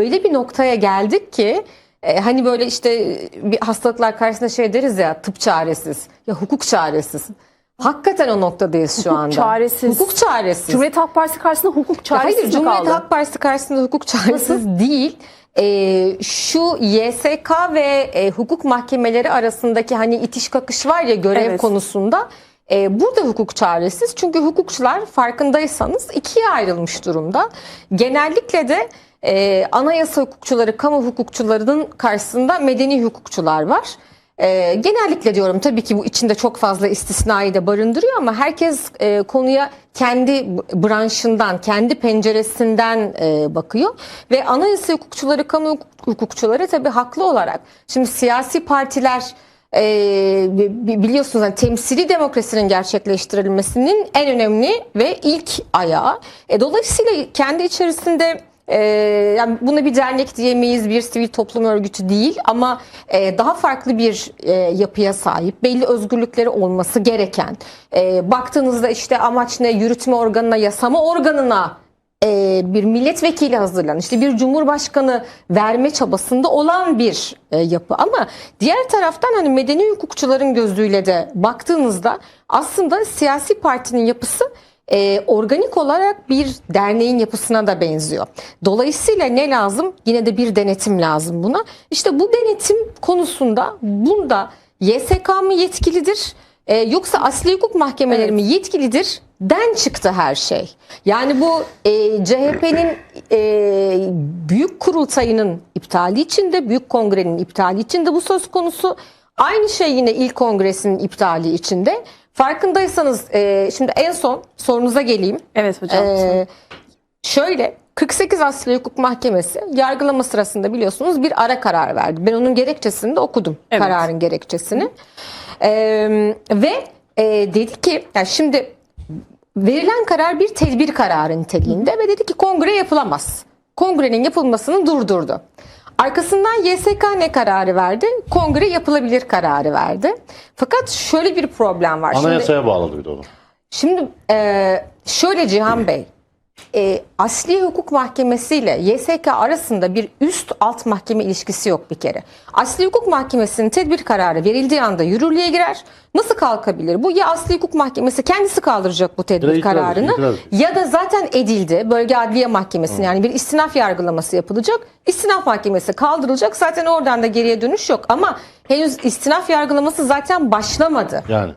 öyle bir noktaya geldik ki e, hani böyle işte bir hastalıklar karşısında şey deriz ya tıp çaresiz ya hukuk çaresiz. Hakikaten o noktadayız şu Hukuk anda. çaresiz. Hukuk çaresiz. Cumhuriyet Halk Partisi karşısında hukuk çaresiz Hayır Cumhuriyet kaldı? Halk Partisi karşısında hukuk çaresiz değil. Ee, şu YSK ve e, hukuk mahkemeleri arasındaki hani itiş kakış var ya görev Evet. konusunda e, burada hukuk çaresiz. Çünkü hukukçular farkındaysanız ikiye ayrılmış durumda. Genellikle de e, anayasa hukukçuları, kamu hukukçularının karşısında medeni hukukçular var. E, genellikle diyorum tabii ki bu içinde çok fazla istisnayı da barındırıyor ama herkes e, konuya kendi branşından, kendi penceresinden e, bakıyor ve anayasa hukukçuları, kamu hukuk- hukukçuları tabii haklı olarak şimdi siyasi partiler e, bi- biliyorsunuz hani temsili demokrasinin gerçekleştirilmesinin en önemli ve ilk ayağı. E, dolayısıyla kendi içerisinde ee, yani buna bir dernek diyemeyiz, bir sivil toplum örgütü değil ama e, daha farklı bir e, yapıya sahip, belli özgürlükleri olması gereken. e, baktığınızda işte amaç ne? Yürütme organına, yasama organına e, bir milletvekili hazırlanan, işte bir cumhurbaşkanı verme çabasında olan bir e, yapı. Ama diğer taraftan hani medeni hukukçuların gözüyle de baktığınızda aslında siyasi partinin yapısı e, organik olarak bir derneğin yapısına da benziyor. Dolayısıyla ne lazım? Yine de bir denetim lazım buna. İşte bu denetim konusunda bunda YSK mı yetkilidir? e, yoksa asli hukuk mahkemeleri mi yetkilidir? Den çıktı her şey. Yani bu e, CHP'nin e, büyük kurultayının iptali içinde, büyük kongrenin iptali içinde bu söz konusu. Aynı şey yine ilk kongresinin iptali içinde. Farkındaysanız e, şimdi en son sorunuza geleyim. Evet hocam. Ee, şöyle 48 Asli Hukuk Mahkemesi yargılama sırasında biliyorsunuz bir ara karar verdi. Ben onun gerekçesini de okudum. Evet. Kararın gerekçesini. Ee, ve e, dedi ki yani şimdi verilen karar bir tedbir kararı niteliğinde ve dedi ki kongre yapılamaz. Kongrenin yapılmasını durdurdu. Arkasından YSK ne kararı verdi? Kongre yapılabilir kararı verdi. Fakat şöyle bir problem var. Şimdi- Anayasaya bağladı bir de onu. Şimdi e, şöyle Cihan Bey, e, Asli Hukuk Mahkemesi ile YSK arasında bir üst alt mahkeme ilişkisi yok bir kere. Asli Hukuk Mahkemesi'nin tedbir kararı verildiği anda yürürlüğe girer. Nasıl kalkabilir? Bu ya Asli Hukuk Mahkemesi kendisi kaldıracak bu tedbir da itiraz kararını itiraz ya da zaten edildi. Bölge Adliye Mahkemesi'nin yani bir istinaf yargılaması yapılacak. İstinaf Mahkemesi kaldırılacak. Zaten oradan da geriye dönüş yok ama henüz istinaf yargılaması zaten başlamadı. Yani.